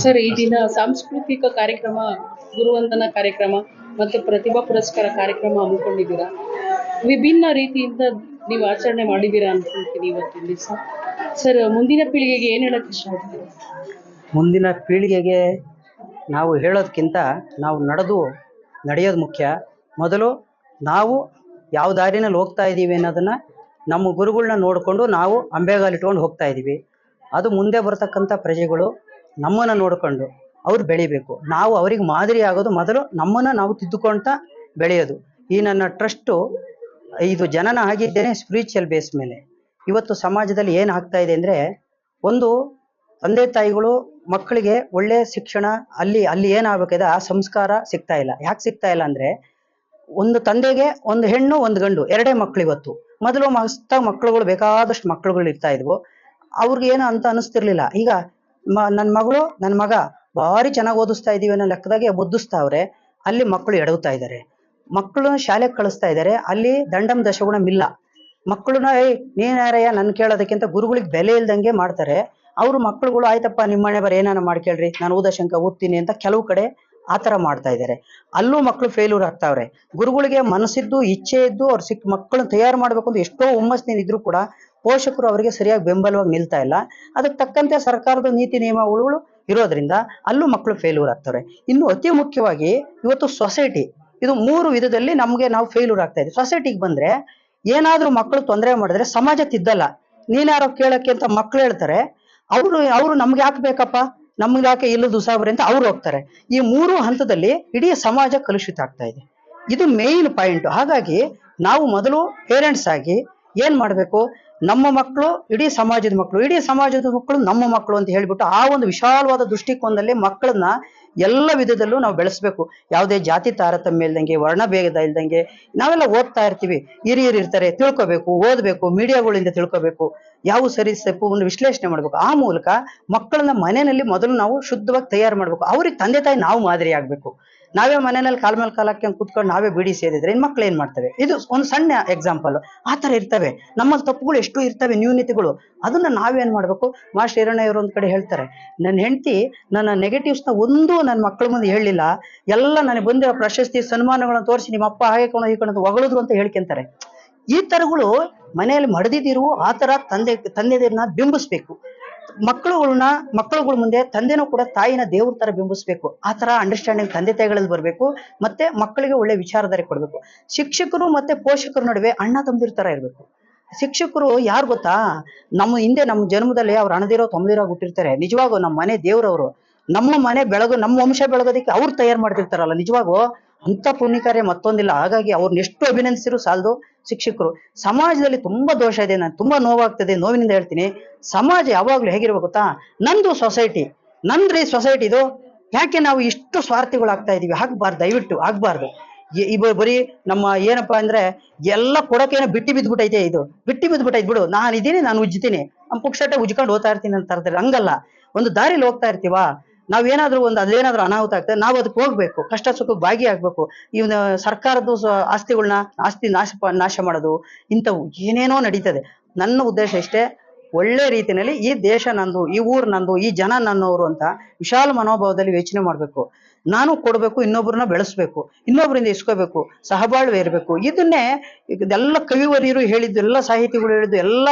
Sir ಈ ದಿನ ಸಾಂಸ್ಕೃತಿಕ ಕಾರ್ಯಕ್ರಮ ಗುರುವಂದನಾ ಕಾರ್ಯಕ್ರಮ ಮತ್ತು ಪ್ರತಿಭಾ ಪುರಸ್ಕಾರ ಕಾರ್ಯಕ್ರಮ ಹಮ್ಮಿಕೊಂಡಿದ್ದೀರಾ? ವಿಭಿನ್ನ ರೀತಿಯಿಂದ ನೀವು ಆಚರಣೆ ಮಾಡಿದ್ದೀರಾ ಅನ್ಕೊಂತೀನಿ ಇವತ್ತಿನ ದಿವಸ ಸರ್. ಮುಂದಿನ ಪೀಳಿಗೆಗೆ ಏನು ಹೇಳಕ್ ಇಷ್ಟಪಡ್ತೀರಾ? ಮುಂದಿನ ಪೀಳಿಗೆಗೆ ನಾವು ಹೇಳೋದಕ್ಕಿಂತ ನಾವು ನಡೆದು ನಡೆಯೋದು ಮುಖ್ಯ. ಮೊದಲು ನಾವು ಯಾವ ದಾರಿನಲ್ಲಿ ಹೋಗ್ತಾ ಇದ್ದೀವಿ ಅನ್ನೋದನ್ನು ನಮ್ಮ ಗುರುಗಳನ್ನ ನೋಡಿಕೊಂಡು ನಾವು ಅಂಬೆಗಾಲಿಟ್ಕೊಂಡು ಹೋಗ್ತಾ ಇದ್ದೀವಿ. ಅದು ಮುಂದೆ ಬರ್ತಕ್ಕಂಥ ಪ್ರಜೆಗಳು ನಮ್ಮನ್ನು ನೋಡಿಕೊಂಡು ಅವ್ರು ಬೆಳಿಬೇಕು. ನಾವು ಅವ್ರಿಗೆ ಮಾದರಿ ಆಗೋದು ಮೊದಲು ನಮ್ಮನ್ನು ನಾವು ತಿದ್ದುಕೊಳ್ತಾ ಬೆಳೆಯೋದು. ಈ ನನ್ನ ಟ್ರಸ್ಟು ಇದು ಜನನ ಆಗಿದ್ದೇನೆ ಸ್ಪಿರಿಚುವಲ್ ಬೇಸ್ ಮೇಲೆ. ಇವತ್ತು ಸಮಾಜದಲ್ಲಿ ಏನು ಆಗ್ತಾ ಇದೆ ಅಂದರೆ ಒಂದು ತಂದೆ ತಾಯಿಗಳು ಮಕ್ಕಳಿಗೆ ಒಳ್ಳೆ ಶಿಕ್ಷಣ ಅಲ್ಲಿ ಅಲ್ಲಿ ಏನಾಗಬೇಕಿದೆ ಆ ಸಂಸ್ಕಾರ ಸಿಗ್ತಾ ಇಲ್ಲ. ಯಾಕೆ ಸಿಗ್ತಾ ಇಲ್ಲ ಅಂದರೆ ಒಂದು ತಂದೆಗೆ ಒಂದು ಹೆಣ್ಣು, ಒಂದು ಗಂಡು, ಎರಡೇ ಮಕ್ಳು ಇವತ್ತು. ಮೊದಲು ಮಸ್ತ ಮಕ್ಕಳುಗಳು ಬೇಕಾದಷ್ಟು ಮಕ್ಕಳುಗಳು ಇರ್ತಾ ಇದ್ವು. ಅವ್ರಿಗೆ ಏನು ಅಂತ ಅನಿಸ್ತಿರ್ಲಿಲ್ಲ. ಈಗ ನನ್ನ ಮಗಳು ನನ್ನ ಮಗ ಭಾರಿ ಚೆನ್ನಾಗಿ ಓದಿಸ್ತಾ ಇದೀವಿ ಅನ್ನೋ ಲೆಕ್ಕದಾಗೆ ಓದಿಸ್ತಾವ್ರೆ ಅಲ್ಲಿ ಮಕ್ಕಳು ಎಡವುತ್ತಾ ಇದ್ದಾರೆ ಮಕ್ಕಳನ್ನ ಶಾಲೆಗೆ ಕಳಿಸ್ತಾ ಇದ್ದಾರೆ ಅಲ್ಲಿ ದಂಡಂ ದಶಗುಣ ಇಲ್ಲ. ಮಕ್ಕಳನ್ನ ಏಯ್, ನೀನ್ ಯಾರಯ್ಯ? ನನ್ ಕೇಳೋದಕ್ಕಿಂತ ಗುರುಗಳಿಗೆ ಬೆಲೆ ಇಲ್ದಂಗೆ ಮಾಡ್ತಾರೆ. ಅವರು ಮಕ್ಕಳುಗಳು ಆಯ್ತಪ್ಪ ನಿಮ್ಮ ಮನೆ ಬರ ಏನಾನ ಮಾಡ್ಕೇಳ್ರಿ. ನಾನು ಓದಶಂಕ ಓದ್ತೀನಿ ಅಂತ ಕೆಲವು ಕಡೆ ಆ ಥರ ಮಾಡ್ತಾ ಇದ್ದಾರೆ ಅಲ್ಲೂ ಮಕ್ಕಳು ಫೇಲ್ಯೂರ್ ಆಗ್ತಾವ್ರೆ. ಗುರುಗಳಿಗೆ ಮನಸ್ಸಿದ್ದು, ಇಚ್ಛೆ ಇದ್ದು ಅವ್ರು ಸಿಕ್ಕ ಮಕ್ಕಳನ್ನ ತಯಾರು ಮಾಡ್ಬೇಕು ಅಂತ ಎಷ್ಟೋ ಹುಮ್ಮಸ್ಸಿನಿಂದ ಇದ್ರು ಕೂಡ ಪೋಷಕರು ಅವರಿಗೆ ಸರಿಯಾಗಿ ಬೆಂಬಲವಾಗಿ ನಿಲ್ತಾ ಇಲ್ಲ. ಅದಕ್ಕೆ ತಕ್ಕಂತೆ ಸರ್ಕಾರದ ನೀತಿ ನಿಯಮಗಳು ಇರೋದ್ರಿಂದ ಅಲ್ಲೂ ಮಕ್ಕಳು ಫೇಲ್ಯೂರ್ ಆಗ್ತಾರೆ ಇನ್ನು ಅತಿ ಮುಖ್ಯವಾಗಿ ಇವತ್ತು ಸೊಸೈಟಿ ಇದು ಮೂರು ವಿಧದಲ್ಲಿ ನಮಗೆ ನಾವು ಫೇಲ್ಯೂರ್ ಆಗ್ತಾ ಇದ್ದೀವಿ ಸೊಸೈಟಿಗೆ ಬಂದ್ರೆ ಏನಾದರೂ ಮಕ್ಕಳು ತೊಂದರೆ ಮಾಡಿದ್ರೆ ಸಮಾಜ ತಿದ್ದಲ್ಲ. ನೀನ್ಯಾರೋ ಕೇಳಕ್ಕೆ ಅಂತ ಮಕ್ಳು ಹೇಳ್ತಾರೆ. ಅವರು ಅವರು ನಮ್ಗೆ ಯಾಕೆ ಬೇಕಪ್ಪ? ನಮ್ಗೆ ಯಾಕೆ ಇಲ್ಲದು ಸಾಬ್ರೆ ಅಂತ ಅವ್ರು ಹೋಗ್ತಾರೆ. ಈ ಮೂರು ಹಂತದಲ್ಲಿ ಇಡೀ ಸಮಾಜ ಕಲುಷಿತ ಆಗ್ತಾ ಇದೆ. ಇದು ಮೇನ್ ಪಾಯಿಂಟ್ ಹಾಗಾಗಿ ನಾವು ಮೊದಲು ಪೇರೆಂಟ್ಸ್ ಆಗಿ ಏನ್ ಮಾಡ್ಬೇಕು? ನಮ್ಮ ಮಕ್ಕಳು, ಇಡೀ ಸಮಾಜದ ಮಕ್ಕಳು, ಇಡೀ ಸಮಾಜದ ಮಕ್ಕಳು ನಮ್ಮ ಮಕ್ಕಳು ಅಂತ ಹೇಳ್ಬಿಟ್ಟು ಆ ಒಂದು ವಿಶಾಲವಾದ ದೃಷ್ಟಿಕೋನದಲ್ಲಿ ಮಕ್ಕಳನ್ನ ಎಲ್ಲ ವಿಧದಲ್ಲೂ ನಾವು ಬೆಳೆಸ್ಬೇಕು. ಯಾವುದೇ ಜಾತಿ ತಾರತಮ್ಯ ಇಲ್ದಂಗೆ, ವರ್ಣ ಭೇದ ಇಲ್ದಂಗೆ, ನಾವೆಲ್ಲ ಓದ್ತಾ ಇರ್ತೀವಿ. ಹಿರಿಯರು ಇರ್ತಾರೆ, ತಿಳ್ಕೊಬೇಕು, ಓದ್ಬೇಕು, ಮೀಡಿಯಾಗಳಿಂದ ತಿಳ್ಕೊಬೇಕು. ಯಾವ ಸರಿ ಒಂದು ವಿಶ್ಲೇಷಣೆ ಮಾಡ್ಬೇಕು. ಆ ಮೂಲಕ ಮಕ್ಕಳನ್ನ ಮನೆಯಲ್ಲಿ ಮೊದಲು ನಾವು ಶುದ್ಧವಾಗಿ ತಯಾರು ಮಾಡ್ಬೇಕು. ಅವ್ರಿಗೆ ತಂದೆ ತಾಯಿ ನಾವು ಮಾದರಿ ಆಗ್ಬೇಕು ನಾವೇ ಮನೆಯಲ್ಲಿ ಕಾಲ್ ಮೇಲೆ ಕಾಲ್ ಹಾಕ್ಯಂಡ್ ಕುತ್ಕೊಂಡು ನಾವೇ ಬಿಡಿ ಸೇದಿದ್ರೆ ಇನ್ ಮಕ್ಳು ಏನ್ ಮಾಡ್ತವೆ? ಇದು ಒಂದು ಸಣ್ಣ ಎಕ್ಸಾಂಪಲ್ ಆ ತರ ಇರ್ತವೆ. ನಮ್ಮಲ್ಲಿ ತಪ್ಪುಗಳು ಎಷ್ಟು ಇರ್ತವೆ ನ್ಯೂನತೆಗಳು ಅದನ್ನ ನಾವೇನ್ ಮಾಡ್ಬೇಕು? ಮಾಸ್ಟರ್ ಹಿರಣ್ಣಯ್ಯವರು ಒಂದ್ ಕಡೆ ಹೇಳ್ತಾರೆ ನನ್ನ ಹೆಂಡತಿ ನನ್ನ ನೆಗೆಟಿವ್ಸ್ನ ಒಂದು ನನ್ನ ಮಕ್ಕಳ ಮುಂದೆ ಹೇಳಿಲ್ಲ ಎಲ್ಲ ನನಗೆ ಬಂದಿರೋ ಪ್ರಶಸ್ತಿ, ಸನ್ಮಾನಗಳನ್ನ ತೋರಿಸಿ, ನಿಮ್ಮ ಅಪ್ಪ ಹಾಗೆ ಕೊಂಡು ಹೀಗೆ ಕೊಂಡು ಹೊಗಳಿದ್ರು ಅಂತ ಹೇಳ್ಕೊಂತಾರೆ. ಈ ತರಗಳು ಮನೆಯಲ್ಲಿ ಮಡದಿದಿರು ಆ ತರ ತಂದೆ ತಂದೆದಿರನ್ನ ಬಿಂಬಿಸ್ಬೇಕು. ಮಕ್ಕಳುಗಳನ್ನ ಮಕ್ಕಳುಗಳ ಮುಂದೆ ತಂದೆನೂ ಕೂಡ ತಾಯಿನ ದೇವ್ರ ತರ ಬಿಂಬಿಸ್ಬೇಕು. ಆ ತರ ಅಂಡರ್ಸ್ಟ್ಯಾಂಡಿಂಗ್ ತಂದೆ ತಾಯಿಗಳಲ್ಲಿ ಬರಬೇಕು, ಮತ್ತೆ ಮಕ್ಕಳಿಗೆ ಒಳ್ಳೆ ವಿಚಾರಧಾರೆ ಕೊಡ್ಬೇಕು. ಶಿಕ್ಷಕರು ಮತ್ತೆ ಪೋಷಕರ ನಡುವೆ ಅಣ್ಣ ತಮ್ಮದಿರ ತರ ಇರ್ಬೇಕು. ಶಿಕ್ಷಕರು ಯಾರು ಗೊತ್ತಾ? ನಮ್ಮ ಹಿಂದೆ ನಮ್ಮ ಜನ್ಮದಲ್ಲಿ ಅವ್ರು ಅಣದಿರೋ ತೊಂಬದಿರೋ ಹುಟ್ಟಿರ್ತಾರೆ. ನಿಜವಾಗೂ ನಮ್ಮ ಮನೆ ದೇವ್ರವ್ರು. ನಮ್ಮ ಮನೆ ಬೆಳಗು, ನಮ್ಮ ವಂಶ ಬೆಳಗೋದಕ್ಕೆ ಅವ್ರು ತಯಾರು ಮಾಡ್ತಿರ್ತಾರಲ್ಲ, ನಿಜವಾಗೂ? ಅಂತ ಪುಣ್ಯ ಕಾರ್ಯ ಮತ್ತೊಂದಿಲ್ಲ. ಹಾಗಾಗಿ ಅವ್ರನ್ನ ಎಷ್ಟು ಅಭಿನಂದಿಸಿದ್ರು ಸಾಲದು ಶಿಕ್ಷಕರು. ಸಮಾಜದಲ್ಲಿ ತುಂಬಾ ದೋಷ ಇದೆ, ನಾನು ತುಂಬಾ ನೋವಾಗ್ತದೆ, ನೋವಿನಿಂದ ಹೇಳ್ತೀನಿ. ಸಮಾಜ ಯಾವಾಗ್ಲೂ ಹೇಗಿರ್ಬೇಕು ಗೊತ್ತಾ? ನಂದು ಸೊಸೈಟಿ. ನಂದ್ರಿ ಸೊಸೈಟಿ ಇದು. ಯಾಕೆ ನಾವು ಇಷ್ಟು ಸ್ವಾರ್ಥಿಗಳಾಗ್ತಾ ಇದೀವಿ? ಆಗ್ಬಾರ್ದು, ದಯವಿಟ್ಟು, ಆಗ್ಬಾರ್ದು. ಇಬ್ಬ ಬರೀ ನಮ್ಮ ಏನಪ್ಪಾ ಅಂದ್ರೆ ಎಲ್ಲ ಕೊಡಕೇನ ಬಿಟ್ಟಿ ಬಿದ್ಬಿಟ್ಟೈತೆ ಇದು. ಬಿಟ್ಟಿ ಬಿದ್ಬಿಟ್ಟೈತೆ ಬಿಡು. ನಾನು ಇದೀನಿ, ನಾನು ಉಜ್ಜಿತೀನಿ ನಮ್ಮ ಪುಕ್ಷಟ ಉಜ್ಕೊಂಡು ಹೋಗ್ತಾ ಇರ್ತೀನಿ ಅಂತ ಹಂಗಲ್ಲ. ಒಂದು ದಾರಿಲಿ ಹೋಗ್ತಾ ಇರ್ತೀವಾ? ನಾವೇನಾದ್ರೂ ಒಂದು ಅದೇನಾದ್ರೂ ಅನಾಹುತ ಆಗ್ತದೆ, ನಾವು ಅದಕ್ಕೆ ಹೋಗ್ಬೇಕು, ಕಷ್ಟ ಸುಖಕ್ಕೆ ಭಾಗಿಯಾಗಬೇಕು. ಇವನ ಸರ್ಕಾರದ ಆಸ್ತಿಗಳನ್ನ ಆಸ್ತಿ ನಾಶ ನಾಶ ಮಾಡೋದು, ಇಂಥವು ಏನೇನೋ ನಡೀತದೆ. ನನ್ನ ಉದ್ದೇಶ ಇಷ್ಟೇ, ಒಳ್ಳೆ ರೀತಿಯಲ್ಲಿ ಈ ದೇಶ ನಂದು, ಈ ಊರು ನಂದು, ಈ ಜನ ನನ್ನವರು ಅಂತ ವಿಶಾಲ ಮನೋಭಾವದಲ್ಲಿ ಯೋಚನೆ ಮಾಡಬೇಕು. ನಾನು ಕೊಡಬೇಕು ಇನ್ನೊಬ್ಬರನ್ನ ಬೆಳೆಸ್ಬೇಕು ಇನ್ನೊಬ್ಬರಿಂದ ಇಸ್ಕೋಬೇಕು, ಸಹಬಾಳ್ವೆ ಇರಬೇಕು. ಇದನ್ನೇ ಇದೆಲ್ಲ ಕವಿವರಿಯರು ಹೇಳಿದ್ದು, ಎಲ್ಲ ಸಾಹಿತಿಗಳು ಹೇಳಿದ್ದು, ಎಲ್ಲ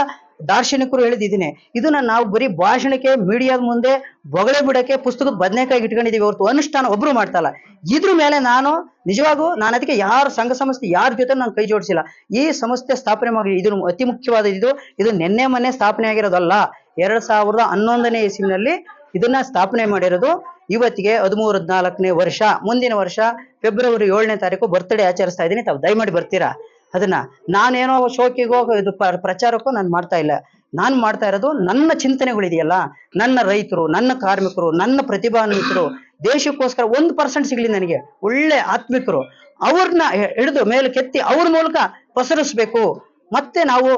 ದಾರ್ಶನಿಕರು ಹೇಳಿದ್ದು ಇದನ್ನೇ. ನಾವು ಬರೀ ಭಾಷಣಕ್ಕೆ, ಮೀಡಿಯಾದ ಮುಂದೆ ಬೊಗಳೆ ಬಿಡಕ್ಕೆ ಪುಸ್ತಕದ ಬದನೆಕಾಯಿ ಇಟ್ಕೊಂಡಿದೀವಿ ಹೊರತು ಅನುಷ್ಠಾನ ಒಬ್ರು ಮಾಡ್ತಲ್ಲ ಇದ್ರ ಮೇಲೆ ನಾನು ನಿಜವಾಗೂ ನಾನು ಅದಕ್ಕೆ ಯಾರ ಸಂಘ ಸಂಸ್ಥೆ ಯಾರ ಜೊತೆ ನಾನು ಕೈ ಜೋಡಿಸಿಲ್ಲ. ಈ ಸಂಸ್ಥೆ ಸ್ಥಾಪನೆ ಮಾಡಿ ಇದು ಅತಿ ಮುಖ್ಯವಾದ ಇದು. ಇದು ನಿನ್ನೆ ಮೊನ್ನೆ ಸ್ಥಾಪನೆ ಆಗಿರೋದಲ್ಲ. ಎರಡ್ ಸಾವಿರದ ಹನ್ನೊಂದನೇ ಇಸ್ವಿನಲ್ಲಿ ಇದನ್ನ ಸ್ಥಾಪನೆ ಮಾಡಿರೋದು. ಇವತ್ತಿಗೆ ಹದಿಮೂರು ಹದಿನಾಲ್ಕನೇ ವರ್ಷ. ಮುಂದಿನ ವರ್ಷ ಫೆಬ್ರವರಿ ಏಳನೇ ತಾರೀಕು ಬರ್ತ್ಡೇ ಆಚರಿಸ್ತಾ ಇದ್ದೀನಿ. ತಾವು ದಯಮಾಡಿ ಬರ್ತೀರಾ? ಅದನ್ನ ನಾನೇನೋ ಶೋಕಿಗೋ ಇದು ಪ್ರ- ಪ್ರಚಾರಕ್ಕೂ ನಾನು ಮಾಡ್ತಾ ಇಲ್ಲ. ನಾನು ಮಾಡ್ತಾ ಇರೋದು ನನ್ನ ಚಿಂತನೆಗಳಿದೆಯಲ್ಲ. ನನ್ನ ರೈತರು, ನನ್ನ ಕಾರ್ಮಿಕರು, ನನ್ನ ಪ್ರತಿಭಾನ್ವಿತರು, ದೇಶಕ್ಕೋಸ್ಕರ ಒಂದು ಪರ್ಸೆಂಟ್ ಸಿಗ್ಲಿ ನನಗೆ. ಒಳ್ಳೆ ಆತ್ಮಿಕರು. ಅವ್ರನ್ನ ಹಿಡಿದು ಮೇಲೆ ಕೆತ್ತಿ ಅವ್ರ ಮೂಲಕ ಪಸರಿಸ್ಬೇಕು. ಮತ್ತೆ ನಾವು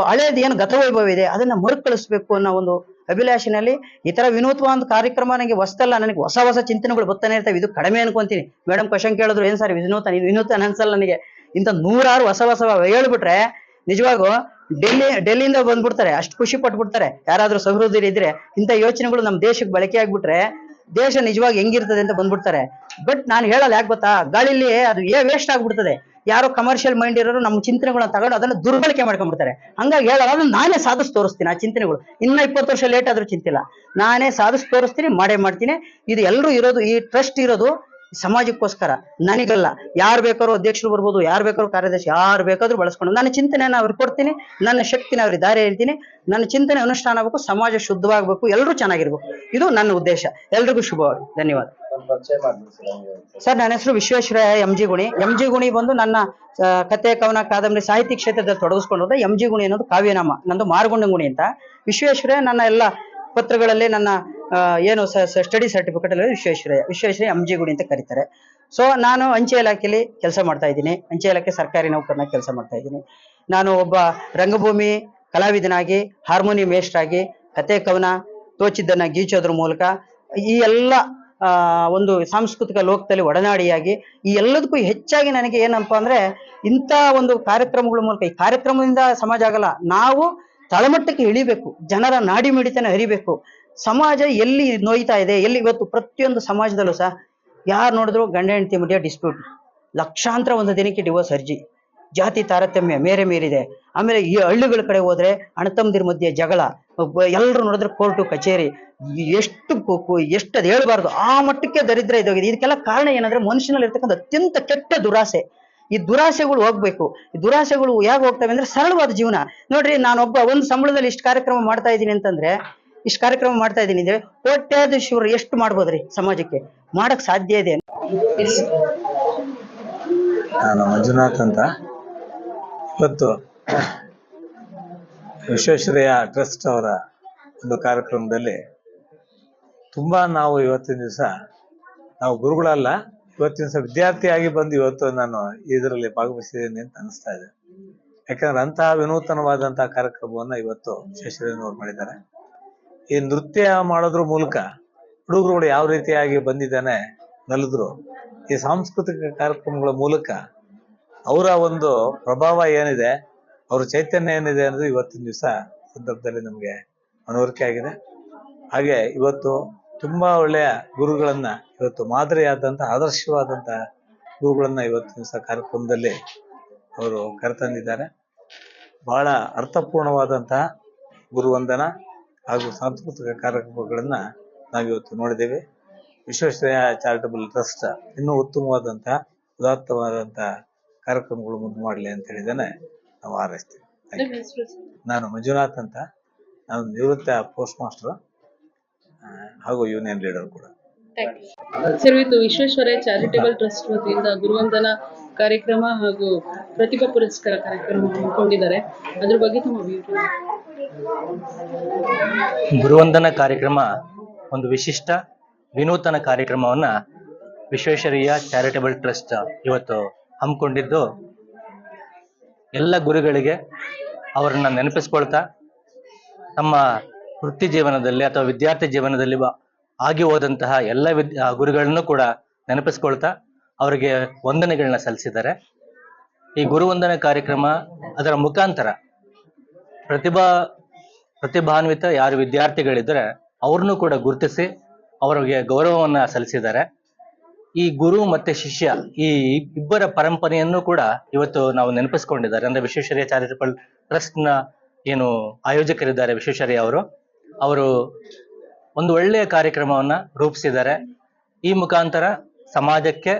ಹಳೇದು ಏನು ಗತವೈಭವ ಇದೆ, ಅದನ್ನ ಮರುಕಳಿಸ್ಬೇಕು ಅನ್ನೋ ಒಂದು ಅಭಿಲಾಷಿನಲ್ಲಿ ಈ ವಿನೂತ್ವ ವಿನೂತವಾದ ಕಾರ್ಯಕ್ರಮ ನನಗೆ ಹೊಸ್ತಲ್ಲ. ನನಗೆ ಹೊಸ ಹೊಸ ಚಿಂತನೆಗಳು ಬರ್ತಾನೆ ಇರ್ತವೆ. ಇದು ಕಡಿಮೆ ಅನ್ಕೊಂತೀನಿ. ಮೇಡಮ್ ಕ್ವಶನ್ ಕೇಳಿದ್ರು, ಏನ್ ಸರ್ ವಿನೂತನ? ವಿನೂತನ ಅನ್ಸಲ್ಲ ನನಗೆ. ಇಂಥ ನೂರಾರು ಹೊಸ ಹೊಸ ಹೇಳ್ಬಿಟ್ರೆ ನಿಜವಾಗೂ ಡೆಲ್ಲಿ, ಡೆಲ್ಲಿಯಿಂದ ಬಂದ್ಬಿಡ್ತಾರೆ. ಅಷ್ಟು ಖುಷಿ ಪಟ್ಬಿಡ್ತಾರೆ. ಯಾರಾದ್ರೂ ಸಹೃದಯರು ಇದ್ರೆ ಇಂಥ ಯೋಚನೆಗಳು ನಮ್ಮ ದೇಶಕ್ಕೆ ಬಳಕೆ ಆಗ್ಬಿಟ್ರೆ ದೇಶ ನಿಜವಾಗಿ ಹೆಂಗಿರ್ತದೆ ಅಂತ ಬಂದ್ಬಿಡ್ತಾರೆ. ಬಟ್ ನಾನು ಹೇಳಲ್ಲ ಯಾಕೆ ಗೊತ್ತಾ? ಗಾಳಿಲಿ ಅದು ಏ ವೇಸ್ಟ್ ಆಗ್ಬಿಡ್ತದೆ. ಯಾರೋ ಕಮರ್ಷಿಯಲ್ ಮೈಂಡ್ ಇರೋರು ನಮ್ಮ ಚಿಂತನೆಗಳನ್ನ ತಗೊಂಡು ಅದನ್ನ ದುರ್ಬಳಕೆ ಮಾಡ್ಕೊಂಡ್ಬಿಡ್ತಾರೆ. ಹಂಗಾಗಿ ಹೇಳಲ್ಲ ನಾನೇ ಸಾಧಿಸಿ ತೋರಿಸ್ತೀನಿ ಆ ಚಿಂತನೆಗಳು. ಇನ್ನ ಇಪ್ಪತ್ತು ವರ್ಷ ಲೇಟ್ ಆದ್ರೂ ಚಿಂತಿಲ್ಲ. ನಾನೇ ಸಾಧಿಸಿ ತೋರಿಸ್ತೀನಿ, ಮಾಡೇ ಮಾಡ್ತೀನಿ. ಇದು ಎಲ್ಲರೂ ಇರೋದು, ಈ ಟ್ರಸ್ಟ್ ಇರೋದು ಸಮಾಜಕ್ಕೋಸ್ಕರ, ನನಗಲ್ಲ. ಯಾರು ಬೇಕಾದ್ರೂ ಅಧ್ಯಕ್ಷರು ಬರ್ಬೋದು, ಯಾರು ಬೇಕಾದ್ರೂ ಕಾರ್ಯದರ್ಶಿ, ಯಾರು ಬೇಕಾದ್ರೂ ಬಳಸ್ಕೊಂಡು. ನನ್ನ ಚಿಂತನೆಯನ್ನು ಅವ್ರಿಗೆ ಕೊಡ್ತೀನಿ, ನನ್ನ ಶಕ್ತಿನ ಅವ್ರಿಗೆ ದಾರಿ ಹೇಳ್ತೀನಿ. ನನ್ನ ಚಿಂತನೆ ಅನುಷ್ಠಾನ ಆಗಬೇಕು, ಸಮಾಜ ಶುದ್ಧವಾಗಬೇಕು, ಎಲ್ಲರೂ ಚೆನ್ನಾಗಿರ್ಬೇಕು. ಇದು ನನ್ನ ಉದ್ದೇಶ. ಎಲ್ರಿಗೂ ಶುಭವಾಗಿ ಧನ್ಯವಾದ. ಸರ್ ನನ್ನ ಹೆಸರು Visvesvaraya M G Guni. M G Guni ಬಂದು ನನ್ನ ಕತೆ ಕವನ, ಕಾದಂಬರಿ ಸಾಹಿತ್ಯ ಕ್ಷೇತ್ರದಲ್ಲಿ ತೊಡಗಿಸ್ಕೊಂಡು ಎಂ ಜಿ ಗುಣಿ ಅನ್ನೋದು ಕಾವ್ಯನಾಮ, ನಂದು ಮಾರ್ಗುಂಡ ಗುಣಿ ಅಂತ. ವಿಶ್ವೇಶ್ವರಯ್ಯ ನನ್ನ ಎಲ್ಲ ಪತ್ರಗಳಲ್ಲಿ ನನ್ನ ಏನು ಸ್ಟಡಿ ಸರ್ಟಿಫಿಕೇಟ್ ಅಲ್ಲಿ ವಿಶ್ವೇಶ್ವರಯ್ಯ ವಿಶ್ವೇಶ್ವರಯ್ಯ ಎಂ ಜಿ ಗುಣಿ ಅಂತ ಕರೀತಾರೆ. ಸೊ ನಾನು ಅಂಚೆ ಇಲಾಖೆಯಲ್ಲಿ ಕೆಲಸ ಮಾಡ್ತಾ ಇದ್ದೀನಿ. ಅಂಚೆ ಇಲಾಖೆ ಸರ್ಕಾರಿ ನೌಕರನಾಗಿ ಕೆಲಸ ಮಾಡ್ತಾ ಇದ್ದೀನಿ. ನಾನು ಒಬ್ಬ ರಂಗಭೂಮಿ ಕಲಾವಿದನಾಗಿ, ಹಾರ್ಮೋನಿಯಂ ಮೇಷ್ಟ್ರಾಗಿ ಕತೆ ಕವನ, ತೋಚಿದ್ದನ್ನ ಗೀಚೋದ್ರ ಮೂಲಕ ಈ ಎಲ್ಲ ಒಂದು ಸಾಂಸ್ಕೃತಿಕ ಲೋಕದಲ್ಲಿ ಒಡನಾಡಿಯಾಗಿ ಈ ಎಲ್ಲದಕ್ಕೂ ಹೆಚ್ಚಾಗಿ ನನಗೆ ಏನಪ್ಪ ಅಂದ್ರೆ ಇಂಥ ಒಂದು ಕಾರ್ಯಕ್ರಮಗಳ ಮೂಲಕ ಈ ಕಾರ್ಯಕ್ರಮದಿಂದ ಸಮಾಜ ಆಗಲ್ಲ. ನಾವು ತಳಮಟ್ಟಕ್ಕೆ ಇಳಿಬೇಕು. ಜನರ ನಾಡಿ ಮಿಡಿತನ ಅರಿಬೇಕು ಸಮಾಜ ಎಲ್ಲಿ ನೋಯ್ತಾ ಇದೆ, ಎಲ್ಲಿ ಇವತ್ತು ಪ್ರತಿಯೊಂದು ಸಮಾಜದಲ್ಲೂ ಸಹ, ಯಾರು ನೋಡಿದ್ರು ಗಂಡ ಹೆಂಡತಿ ಮಧ್ಯ ಡಿಸ್ಪ್ಯೂಟ್ ಲಕ್ಷಾಂತರ ಒಂದು ದಿನಕ್ಕೆ ಡಿವೋರ್ಸ್ ಅರ್ಜಿ. ಜಾತಿ ತಾರತಮ್ಯ ಮೇರೆ ಮೀರಿದೆ. ಆಮೇಲೆ ಈ ಹಳ್ಳಿಗಳ ಕಡೆ ಹೋದ್ರೆ ಅಣ್ಣತಮ್ಮದಿರ ಮಧ್ಯೆ ಜಗಳ ಎಲ್ಲರೂ ನೋಡಿದ್ರೆ ಕೋರ್ಟು ಕಚೇರಿ, ಎಷ್ಟು ಎಷ್ಟು ಅದು ಹೇಳ್ಬಾರ್ದು. ಆ ಮಟ್ಟಕ್ಕೆ ದರಿದ್ರ ಇದಾಗಿದೆ ಇದಕ್ಕೆಲ್ಲ ಕಾರಣ ಏನಂದ್ರೆ ಮನುಷ್ಯನಲ್ಲಿ ಇರ್ತಕ್ಕಂಥ ಅತ್ಯಂತ ಕೆಟ್ಟ ದುರಾಸೆ. ಈ ದುರಾಸೆಗಳು ಹೋಗ್ಬೇಕು. ಈ ದುರಾಸೆಗಳು ಯಾಕೆ ಹೋಗ್ತವೆ ಅಂದ್ರೆ ಸರಳವಾದ ಜೀವನ. ನೋಡ್ರಿ, ನಾನೊಬ್ಬ ಒಂದು ಸಂಬಳದಲ್ಲಿ ಇಷ್ಟು ಕಾರ್ಯಕ್ರಮ ಮಾಡ್ತಾ ಇದ್ದೀನಿ ಅಂತಂದ್ರೆ, ಇಷ್ಟು ಕಾರ್ಯಕ್ರಮ ಮಾಡ್ತಾ ಇದ್ದೀನಿ ಅಂದ್ರೆ ಕೋಟ್ಯಾಧೀಶರು ಎಷ್ಟು ಮಾಡ್ಬೋದ್ರಿ ಸಮಾಜಕ್ಕೆ? ಮಾಡಕ್ ಸಾಧ್ಯ ಇದೆ ನಾನು ಮಂಜುನಾಥ್ ಅಂತ. ಇವತ್ತು ವಿಶ್ವೇಶ್ವರಯ್ಯ ಟ್ರಸ್ಟ್ ಅವರ ಒಂದು ಕಾರ್ಯಕ್ರಮದಲ್ಲಿ ತುಂಬ ನಾವು ಇವತ್ತಿನ ದಿವಸ, ನಾವು ಗುರುಗಳಲ್ಲ, ಇವತ್ತಿನ ದಿವಸ ವಿದ್ಯಾರ್ಥಿಯಾಗಿ ಬಂದು ಇವತ್ತು ನಾನು ಇದರಲ್ಲಿ ಭಾಗವಹಿಸಿದ್ದೇನೆ ಅಂತ ಅನಿಸ್ತಾ ಇದೆ. ಯಾಕಂದ್ರೆ ಅಂತಹ ವಿನೂತನವಾದಂತಹ ಕಾರ್ಯಕ್ರಮವನ್ನು ಇವತ್ತು ವಿಶ್ವೇಶ್ವರಯ್ಯನವರು ಮಾಡಿದ್ದಾರೆ. ಈ ನೃತ್ಯ ಮಾಡೋದ್ರ ಮೂಲಕ ಹುಡುಗರುಗಳು ಯಾವ ರೀತಿಯಾಗಿ ಬಂದಿದ್ದಾನೆ ನಲಿದ್ರು ಈ ಸಾಂಸ್ಕೃತಿಕ ಕಾರ್ಯಕ್ರಮಗಳ ಮೂಲಕ ಅವರ ಒಂದು ಪ್ರಭಾವ ಏನಿದೆ, ಅವ್ರ ಚೈತನ್ಯ ಏನಿದೆ ಅನ್ನೋದು ಇವತ್ತಿನ ದಿವಸ ಸಂದರ್ಭದಲ್ಲಿ ನಮಗೆ ಮನವರಿಕೆ ಆಗಿದೆ. ಹಾಗೆ ಇವತ್ತು ತುಂಬಾ ಒಳ್ಳೆಯ ಗುರುಗಳನ್ನ ಇವತ್ತು ಮಾದರಿಯಾದಂತ, ಆದರ್ಶವಾದಂತ ಗುರುಗಳನ್ನ ಇವತ್ತಿನ ದಿವಸ ಕಾರ್ಯಕ್ರಮದಲ್ಲಿ ಅವರು ಕರೆತಂದಿದ್ದಾರೆ. ಬಹಳ ಅರ್ಥಪೂರ್ಣವಾದಂತಹ ಗುರುವಂದನ ಹಾಗೂ ಸಾಂಸ್ಕೃತಿಕ ಕಾರ್ಯಕ್ರಮಗಳನ್ನ ನಾವಿವತ್ತು ನೋಡಿದ್ದೇವೆ. ವಿಶ್ವೇಶ್ವರಯ್ಯ ಚಾರಿಟಬಲ್ ಟ್ರಸ್ಟ್ ಇನ್ನೂ ಉತ್ತಮವಾದಂತಹ ಉದಾತ್ತವಾದಂತಹ ಕಾರ್ಯಕ್ರಮಗಳು ಮುಂದೆ ಮಾಡಲಿ ಅಂತ ಹೇಳಿದಾನೆ ನಾವು ಆರೈಸ್ತೀವಿ. ನಾನು ಮಂಜುನಾಥ್ ಅಂತ. ನಾನು ನಿವೃತ್ತ ಪೋಸ್ಟ್ ಮಾಸ್ಟರ್ ಹಾಗೂ ಯೂನಿಯನ್ ಲೀಡರ್ ಕೂಡ. ಸರ್ ಇವತ್ತು ವಿಶ್ವೇಶ್ವರಯ್ಯ ಚಾರಿಟೇಬಲ್ ಟ್ರಸ್ಟ್ ವತಿಯಿಂದ ಗುರುವಂದನ ಕಾರ್ಯಕ್ರಮ ಹಾಗೂ ಪ್ರತಿಭಾ ಪುರಸ್ಕಾರ ಕಾರ್ಯಕ್ರಮ ಹಮ್ಮಿಕೊಂಡಿದ್ದಾರೆ. ಅದ್ರ ಬಗ್ಗೆ ತಮ್ಮ ಗುರುವಂದನ ಕಾರ್ಯಕ್ರಮ ಒಂದು ವಿಶಿಷ್ಟ ವಿನೂತನ ಕಾರ್ಯಕ್ರಮವನ್ನ ವಿಶ್ವೇಶ್ವರಯ್ಯ ಚಾರಿಟೇಬಲ್ ಟ್ರಸ್ಟ್ ಇವತ್ತು ಹಮ್ಮಿಕೊಂಡಿದ್ದು ಎಲ್ಲ ಗುರುಗಳಿಗೆ ಅವರನ್ನ ನೆನಪಿಸ್ಕೊಳ್ತಾ ನಮ್ಮ ವೃತ್ತಿ ಜೀವನದಲ್ಲಿ ಅಥವಾ ವಿದ್ಯಾರ್ಥಿ ಜೀವನದಲ್ಲಿ ಆಗಿ ಹೋದಂತಹ ಎಲ್ಲ ಗುರುಗಳನ್ನು ಕೂಡ ನೆನಪಿಸ್ಕೊಳ್ತಾ ಅವರಿಗೆ ವಂದನೆಗಳನ್ನ ಸಲ್ಲಿಸಿದ್ದಾರೆ. ಈ ಗುರುವಂದನೆ ಕಾರ್ಯಕ್ರಮ ಅದರ ಮುಖಾಂತರ ಪ್ರತಿಭಾ ಪ್ರತಿಭಾನ್ವಿತ ಯಾರು ವಿದ್ಯಾರ್ಥಿಗಳಿದ್ರೆ ಅವ್ರನ್ನೂ ಕೂಡ ಗುರುತಿಸಿ ಅವರಿಗೆ ಗೌರವವನ್ನು ಸಲ್ಲಿಸಿದ್ದಾರೆ. ಈ ಗುರು ಮತ್ತೆ ಶಿಷ್ಯ, ಈ ಇಬ್ಬರ ಪರಂಪರೆಯನ್ನು ಕೂಡ ಇವತ್ತು ನಾವು ನೆನಪಿಸ್ಕೊಂಡಿದ್ದಾರೆ. ಅಂದ್ರೆ ವಿಶ್ವೇಶ್ವರಯ್ಯ ಚಾರಿಟಬಲ್ ಟ್ರಸ್ಟ್ನ ಏನು ಆಯೋಜಕರಿದ್ದಾರೆ ವಿಶ್ವೇಶ್ವರಯ್ಯ ಅವರು. ಅವರು ಒಂದು ಒಳ್ಳೆಯ ಕಾರ್ಯಕ್ರಮವನ್ನ ರೂಪಿಸಿದ್ದಾರೆ. ಈ ಮುಖಾಂತರ ಸಮಾಜಕ್ಕೆ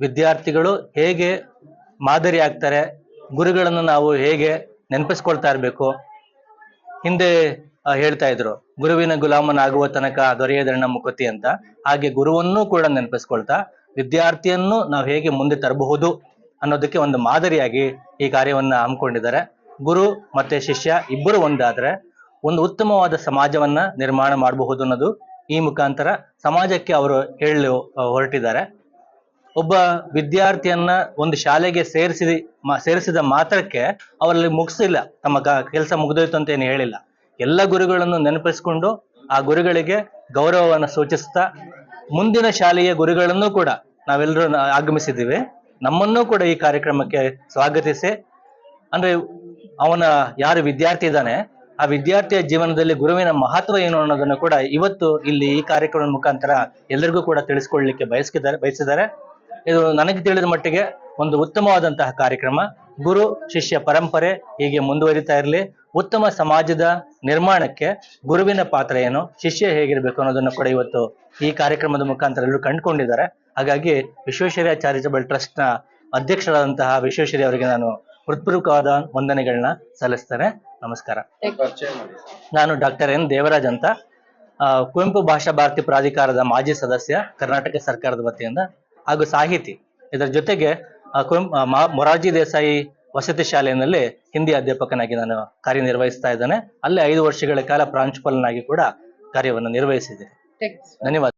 ವಿದ್ಯಾರ್ಥಿಗಳು ಹೇಗೆ ಮಾದರಿ ಆಗ್ತಾರೆ, ಗುರುಗಳನ್ನು ನಾವು ಹೇಗೆ ನೆನಪಿಸ್ಕೊಳ್ತಾ ಇರಬೇಕು, ಹಿಂದೆ ಹೇಳ್ತಾ ಇದ್ರು, ಗುರುವಿನ ಗುಲಾಮನಾಗುವ ತನಕ ದೊರೆಯದಣ್ಣ ಮುಕುತಿ ಅಂತ. ಹಾಗೆ ಗುರುವನ್ನೂ ಕೂಡ ನೆನಪಿಸ್ಕೊಳ್ತಾ, ವಿದ್ಯಾರ್ಥಿಯನ್ನು ನಾವು ಹೇಗೆ ಮುಂದೆ ತರಬಹುದು ಅನ್ನೋದಕ್ಕೆ ಒಂದು ಮಾದರಿಯಾಗಿ ಈ ಕಾರ್ಯವನ್ನ ಹಮ್ಮಿಕೊಂಡಿದ್ದಾರೆ. ಗುರು ಮತ್ತೆ ಶಿಷ್ಯ ಇಬ್ಬರು ಒಂದಾದ್ರೆ, ಒಂದು ಉತ್ತಮವಾದ ಸಮಾಜವನ್ನ ನಿರ್ಮಾಣ ಮಾಡಬಹುದು ಅನ್ನೋದು ಈ ಮುಖಾಂತರ ಸಮಾಜಕ್ಕೆ ಅವರು ಹೇಳಲು ಹೊರಟಿದ್ದಾರೆ. ಒಬ್ಬ ವಿದ್ಯಾರ್ಥಿಯನ್ನ ಒಂದು ಶಾಲೆಗೆ ಸೇರಿಸಿ ಸೇರಿಸಿದ ಮಾತ್ರಕ್ಕೆ ಅವರಲ್ಲಿ ಮುಗಿಸಿಲ್ಲ, ತಮ್ಮ ಕೆಲಸ ಮುಗಿದೋಯ್ತು ಅಂತ ಏನು ಹೇಳಿಲ್ಲ. ಎಲ್ಲ ಗುರುಗಳನ್ನು ನೆನಪಿಸಿಕೊಂಡು ಆ ಗುರುಗಳಿಗೆ ಗೌರವವನ್ನು ಸೂಚಿಸ್ತಾ ಮುಂದಿನ ಶಾಲೆಯ ಗುರುಗಳನ್ನು ಕೂಡ ನಾವೆಲ್ಲರೂ ಆಗಮಿಸಿದ್ದೀವಿ. ನಮ್ಮನ್ನೂ ಕೂಡ ಈ ಕಾರ್ಯಕ್ರಮಕ್ಕೆ ಸ್ವಾಗತಿಸಿ. ಅಂದ್ರೆ ಅವನ ಯಾರು ವಿದ್ಯಾರ್ಥಿ ಇದ್ದಾನೆ, ಆ ವಿದ್ಯಾರ್ಥಿಯ ಜೀವನದಲ್ಲಿ ಗುರುವಿನ ಮಹತ್ವ ಏನು ಅನ್ನೋದನ್ನು ಕೂಡ ಇವತ್ತು ಇಲ್ಲಿ ಈ ಕಾರ್ಯಕ್ರಮದ ಮುಖಾಂತರ ಎಲ್ಲರಿಗೂ ಕೂಡ ತಿಳಿಸ್ಕೊಳ್ಳಿಕ್ಕೆ ಬಯಸ್ಕಿದ್ದಾರೆ, ಬಯಸಿದ್ದಾರೆ. ಇದು ನನಗೆ ತಿಳಿದ ಮಟ್ಟಿಗೆ ಒಂದು ಉತ್ತಮವಾದಂತಹ ಕಾರ್ಯಕ್ರಮ. ಗುರು, ಶಿಷ್ಯ ಪರಂಪರೆ ಹೀಗೆ ಮುಂದುವರಿತಾ ಇರಲಿ. ಉತ್ತಮ ಸಮಾಜದ ನಿರ್ಮಾಣಕ್ಕೆ ಗುರುವಿನ ಪಾತ್ರ ಏನು ಶಿಷ್ಯ ಹೇಗಿರ್ಬೇಕು ಅನ್ನೋದನ್ನು ಕೂಡ ಇವತ್ತು ಈ ಕಾರ್ಯಕ್ರಮದ ಮುಖಾಂತರ ಎಲ್ಲರೂ ಕಂಡುಕೊಂಡಿದ್ದಾರೆ. ಹಾಗಾಗಿ ವಿಶ್ವೇಶ್ವರಯ್ಯ ಚಾರಿಟಬಲ್ ಟ್ರಸ್ಟ್ನ ಅಧ್ಯಕ್ಷರಾದಂತಹ ವಿಶ್ವೇಶ್ವರಿ ಅವರಿಗೆ ನಾನು ಹೃತ್ಪೂರ್ವಕವಾದ ವಂದನೆಗಳನ್ನ ಸಲ್ಲಿಸ್ತೇನೆ. ನಮಸ್ಕಾರ. ನಾನು ಡಾಕ್ಟರ್ ಎನ್ ದೇವರಾಜ್ ಅಂತ. ಕುವೆಂಪು ಭಾಷಾ ಭಾರತಿ ಪ್ರಾಧಿಕಾರದ ಮಾಜಿ ಸದಸ್ಯ ಕರ್ನಾಟಕ ಸರ್ಕಾರದ ವತಿಯಿಂದ ಹಾಗೂ ಸಾಹಿತಿ. ಇದರ ಜೊತೆಗೆ ಕುವೆಂಪು ಮೊರಾರ್ಜಿ ದೇಸಾಯಿ ವಸತಿ ಶಾಲೆಯಲ್ಲಿ ಹಿಂದಿ ಅಧ್ಯಾಪಕನಾಗಿ ನಾನು ಕಾರ್ಯನಿರ್ವಹಿಸ್ತಾ ಇದ್ದೇನೆ. ಅಲ್ಲಿ ಐದು ವರ್ಷಗಳ ಕಾಲ ಪ್ರಾಂಶುಪಾಲನಾಗಿ ಕೂಡ ಕಾರ್ಯವನ್ನು ನಿರ್ವಹಿಸಿದ್ದೇನೆ. Thanks. ಧನ್ಯವಾದ.